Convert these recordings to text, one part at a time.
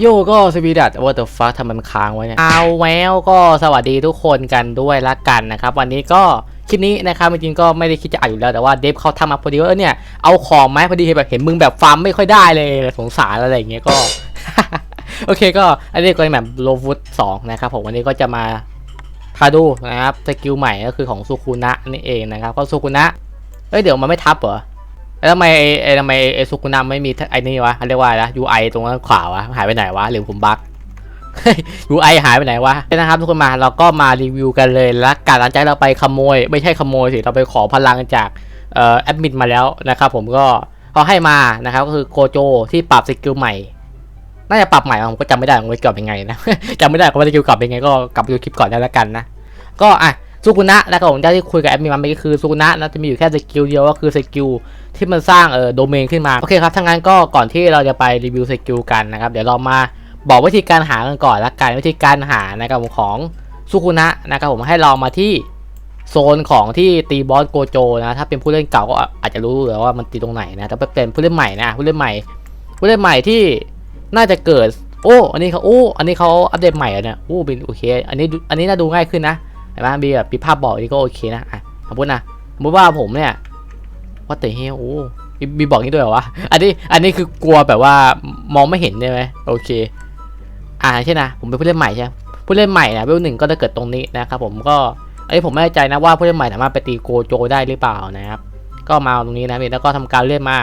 โยก็สวีดัตว่า the fuck ทำมันค้างไว้เนี่ยเอาแววก็สวัสดีทุกคนกันด้วยละกันนะครับ วันนี้ก็คลิปนี้นะครับจริงๆก็ไม่ได้คิดจะอ่านอยู่แล้วแต่ว่าเดฟเขาทำมาพอดีว่าเออเนี่ยเอาของไหมพอดีเห็นแบบเห็นมึงแบบฟาร์มไม่ค่อยได้เลยสงสารอะไรอย่างเงี้ยก็ โอเคก็อันนี้ก็เป็นแบบโลฟุตสองนะครับผมวันนี้ก็จะมาพาดูนะครับสกิลใหม่ก็คือของซูคุนะนี่เองนะครับก็ซูคุนะเอ้ยเดี๋ยวมันไม่ทับเหรอ แล้วทำไมไอ้ทำไมไอ้ซูคุนะไม่มีไอ้นี่วะเขาเรียกว่าอะไรนะ UI ตรงด้านขวาวะหายไปไหนวะหรือผมบั๊ก UI หายไปไหนวะนะครับทุกคนมาเราก็มารีวิวกันเลยละกันหลังจากเราไปขโมย ไม่ใช่ขโมยสิเราไปขอพลังจากเอ่อแอดมินมาแล้วนะครับผมก็เขาให้มานะครับก็คือโกโจที่ปรับสกิลใหม่น่าจะปรับใหม่ผมก็จำไม่ได้ว่ามันเกี่ยวกับยังไงนะจำไม่ได้ว่าสกิลกลับยังไงก็กลับไปดูคลิปก่อนได้แล้วกันนะ ก็อะ ซูกุนะนะครับผมเจ้าที่คุยกับแอดมินมาเมื่อกี้คือซูกุนะนะจะมีอยู่แค่สกิลเดียวก็คือสกิลที่มันสร้างเอ่อโดเมนขึ้นมา โอเคครับทั้างนั้นก็ก่อนที่เราจะไปรีวิวสกิลกันนะครับ เดี๋ยวเรามาบอกวิธีการหากันก่อนละกันวิธีการหานะครับผมของซูกุนะนะครับผมให้เรามาที่โซนของที่ตีบอสโกโจนะถ้าเป็นผู้เล่นเก่าก็อาจจะรู้อยู่แล้วว่ามันตีตรงไหนนะแต่ถ้าเป็นผู้เล่นใหม่นะผู้เล่นใหม่ ผู้เล่นใหม่ที่น่าจะเกิดโอ้ อันนี้เขาโอ้ อันนี้เขาอัปเดตใหม่อะเนี่ยโอ้เป็นโอเค อันนี้ อันนี้น่าดูง่ายขึ้นนะ ห็นไหมมีแบบมีภาพบอกอันนี้ก็โอเคนะอะสมมตินะสมมติว่าผมเนี่ยว่าแต่เฮลโอ้มีบอกนี้ด้วยเหรอวะอันนี้อันนี้คือกลัวแบบว่ามองไม่เห็นใช่ไหมโอเค อ่าใช่นะผมเป็นผู้เล่นใหม่ใช่ผู้เล่นใหม่นะเวลหนึ่งก็จะเกิดตรงนี้นะครับผมก็อันนี้ผมไม่แน่ใจนะว่าผู้เล่นใหม่สามารถไปตีโกโจได้หรือเปล่านะครับก็มาตรงนี้นะนี่แล้วก็ทำการเลื่อนมา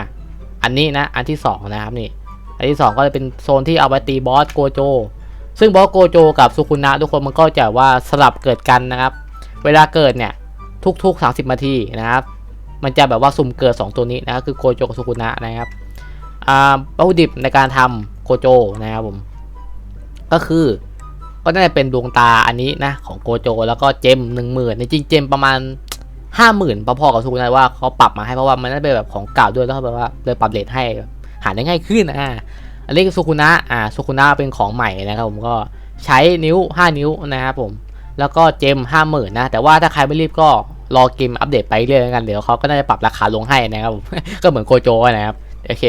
อันนี้นะ อันที่สองนะครับนี่ อันที่ 2 ก็จะเป็นโซนที่เอาไว้ตีบอสโกโจ ซึ่งบอสโกโจกับสุคุนะทุกคนมันก็จะว่าสลับเกิดกันนะครับ เวลาเกิดเนี่ยทุกๆ 30นาทีนะครับ มันจะแบบว่าสุ่มเกิด 2 ตัวนี้นะค,คือโกโจกับสุคุนะนะครับอ่าวัตถุดิบในการทำโกโจนะครับผม ก็คือก็น่าจะเป็นดวงตาอันนี้นะของโกโจ แล้วก็เจมหนึ่งหมื่นจริงเจมประมาณห้าหมื่นพอๆกับสุคุนะว่าเขาปรับมาให้เพราะว่ามันน่าจะเป็นแบบของเก่าด้วยแล้วเขาแบบว่าเลยปรับเลทให้หาได้ง่ายขึ้นอ่า อันนี้สุคุนะอ่าสุคุนะเป็นของใหม่นะครับผมก็ใช้นิ้ว 5 นิ้วนะครับผมแล้วก็เจมห้าหมื่นนะ แต่ว่าถ้าใครไม่รีบก็รอเกมอัปเดตไปเรื่อยกันเดี๋ยวเขาก็น่าจะปรับราคาลงให้นะครับผมก็เหมือนโกโจนะครับโอเค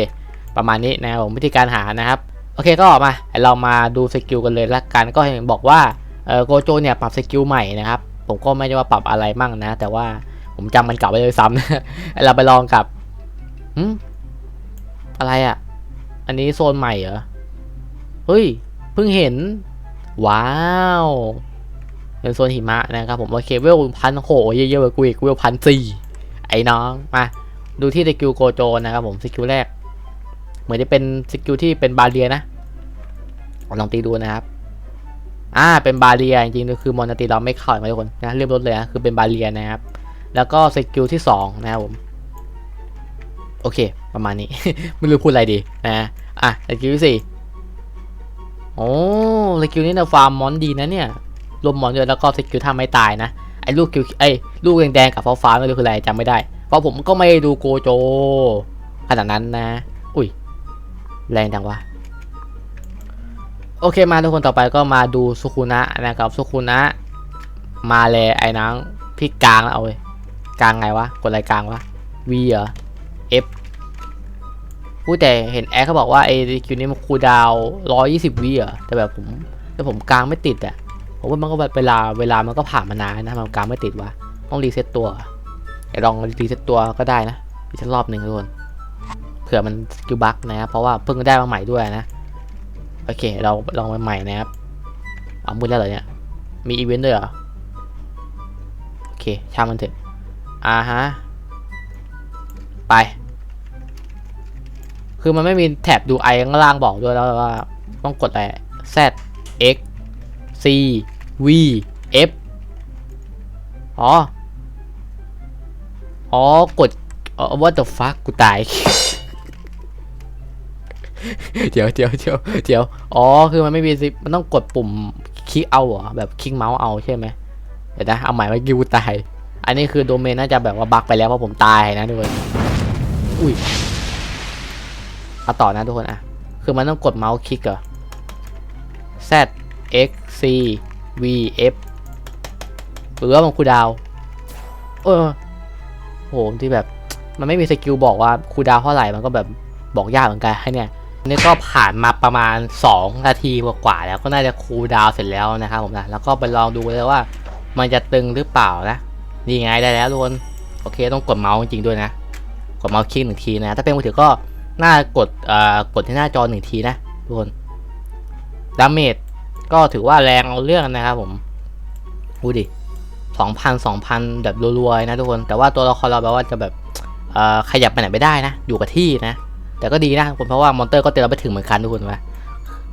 ประมาณนี้นะครับผมวิธีการหานะครับ โอเคก็มาเรามาดูสกิลกันเลยละกันก็เห็นบอกว่าเออโกโจเนี่ยปรับสกิลใหม่นะครับผมก็ไม่ได้ว่าปรับอะไรมั่งนะ แต่ว่าผมจำมันเก่าไปเลยซ้ำนะเราไปลองกับหืมอะไรอะ่ะ อันนี้โซนใหม่เหรอ เฮ้ย เพิ่งเห็น ว้าวเป็นโซนหิมะนะครับผมโอเคเวลพันโหเยอะๆกว่ากูอีกเวลพันสี่ไอ้น้อง มา ดูที่สกิลโกโจนะครับผมสกิลแรก เหมือนจะเป็นสกิลที่เป็นบาเรียนะ ลองตีดูนะครับ อ่า เป็นบาเรียจริงๆคือมอนตีเราไม่เข้านะทุกคนนะเรียบรถเลยนะคือเป็นบาเรียนะครับ แล้วก็สกิลที่สองนะครับผม โอเค ประมาณนี้ ไม่รู้พูดอะไรดีนะอะสกิลที่สี่โอ้สกิลนี้นะฟาร์มมอนดีนะเนี่ยรวมมอนด้วยแล้วก็สกิลท่าไม่ตายนะไอ้ลูกคิวไอ้ลูกแดงๆกับฟ้าฟ้าๆไม่รู้คืออะไรจำไม่ได้ เพราะผมก็ไม่ดูโกโจขนาดนั้นนะ อุ้ยแรงจังวะโอเคมาทุกคนต่อไปก็มาดูสุคุนะนะครับสุคุนะมาเลยไอ้นังพี่กลางแล้วเอาเว้ยกลางไงวะกดอะไรกลางวะ V เหรอ F พูดแต่เห็นแอร์เขาบอกว่าไอ้คิวนี้มันคูดาวร้อยยี่สิบวิอะแต่แบบผมแต่ผมกลางไม่ติดอะผมว่ามันก็แบบเวลาเวลามันก็ผ่านมานานนะมันกลางไม่ติดวะต้องรีเซ็ตตัวเดี๋ยวลองรีเซ็ตตัวก็ได้นะรีเซ็ตรอบหนึ่งทุกคนเผื่อมันสกิลบั๊กนะครับเพราะว่าเพิ่งได้มาใหม่ด้วยนะโอเค เราลองมาใหม่นะครับเอามือแล้วเหรอเนี่ยมีอีเวนต์ด้วยเหรอโอเคช่างมันเถอะอ่าฮะไป คือมันไม่มีแท็บดูไอข้างล่างบอกด้วยแล้วว่าต้องกดอะไร Z X C V F อ๋อ อ๋อ กดอ๋อ what the fuck กูตาย เดี๋ยวเดี๋ยวเดี๋ยวเดี๋ยว อ๋อ คือมันไม่มีซิมันต้องกดปุ่มคลิกเอาเหรอ แบบคลิกเมาส์เอาใช่ไหมเดี๋ยวนะ เอาใหม่เมื่อกี้กูตาย อันนี้คือโดเมนน่าจะแบบว่าบั๊กไปแล้วเพราะผมตายนะทุกคนอุ้ย เอาต่อนะทุกคนอะ คือมันต้องกดเมาส์คลิกเหรอ Z X C V F หรือว่ามันคูดาวเออโหที่แบบมันไม่มีสกิลบอกว่าคูดาวเท่าไหร่มันก็แบบบอกยากเหมือนกันให้เนี่ยนี่ก็ผ่านมาประมาณ 2 นาทีกว่าแล้วก็น่าจะคูลดาวเสร็จแล้วนะครับผมนะแล้วก็ไปลองดูเลยว่า มันจะตึงหรือเปล่านะนี่ไงได้แล้วทุกคนโอเคต้องกดเมาส์จริงด้วยนะ กดเมาส์คลิกหนึ่งทีนะ ถ้าเป็นมือถือก็ น่ากดเอ่อกดที่หน้าจอหนึ่งทีนะทุกคนดาเมจก็ถือว่าแรงเอาเรื่องนะครับผมดูดิสองพันสองพันแบบรัวๆนะทุกคน แต่ว่าตัวละครเราแบบว่าจะแบบเอ่อขยับไปไหนไม่ได้นะ อยู่กับที่นะ แต่ก็ดีนะทุกคนเพราะว่ามอนเตอร์ก็เตีเราไปถึงเหมือนกันทุกคนวะ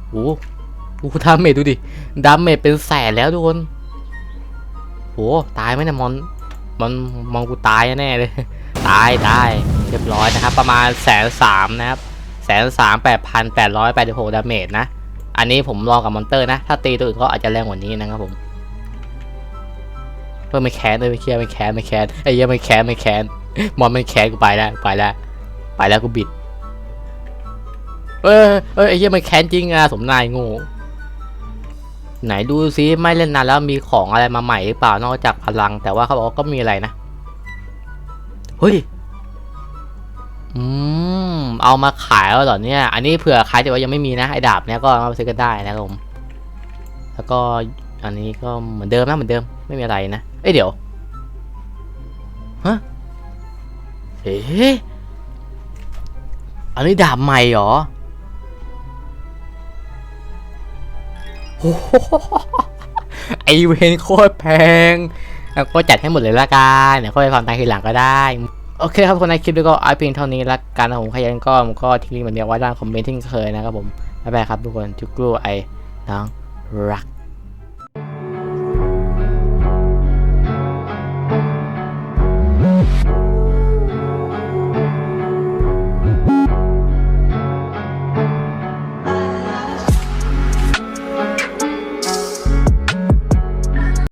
โอ้โหดาเมจดูดิดาเมจเป็นแสนแล้วทุกคนโหตายไหมเนี่ยมอน มันมองกูตายแน่เลย ตายได้เรียบร้อยนะครับ ประมาณแสนสามนะครับแสนสามแปดพันแปดร้อยแปดสิบหกดาเมจนะ อันนี้ผมลองกับมอนเตอร์นะ ถ้าตีตัวอื่นก็อาจจะแรงกว่านี้นะครับผมเพื่อไม่แค้นเลยไม่เครียดไม่แค้นไม่แค้นไอ้เหี้ยไม่แค้นไม่แค้นมอนไม่แค้นกูไปแล้วไปแล้วไปแล้วกูบิด เอ้ยเอ้ยไอ้เหี้ยไม่แค้นจริงอะสมนายโงูไหนดูซิไม่เล่นนานแล้วมีของอะไรมาใหม่หรือเปล่านอกจากพลัง แต่ว่าเขาบอกก็มีอะไรนะ เฮ้ย อืม เอามาขายแล้วเหรอเนี่ย อันนี้เผื่อใครที่ว่ายังไม่มีนะไอ้ดาบเนี่ยก็มาซื้อกันได้นะครับผม แล้วก็อันนี้ก็เหมือนเดิมนะเหมือนเดิมไม่มีอะไรนะ เอ้ยเดี๋ยว ฮะ เอ๊ะอันนี้ดาบใหม่เหรอโอ้โหไอเวนโคตรแพง แล้วก็จัดให้หมดเลยละกันเดี๋ยวค่อยฟังตามทีหลังก็ได้ โอเคครับคนในคลิปนี้ก็ไอเพียงเท่านี้ละกันนะผมใครยังก็ผมก็ทิ้งลิงก์เหมือนเดียวไว้ด้านคอมเมนต์ที่เคยนะครับผมบ๊ายบายครับทุกคนจุกรูไอน้องรัก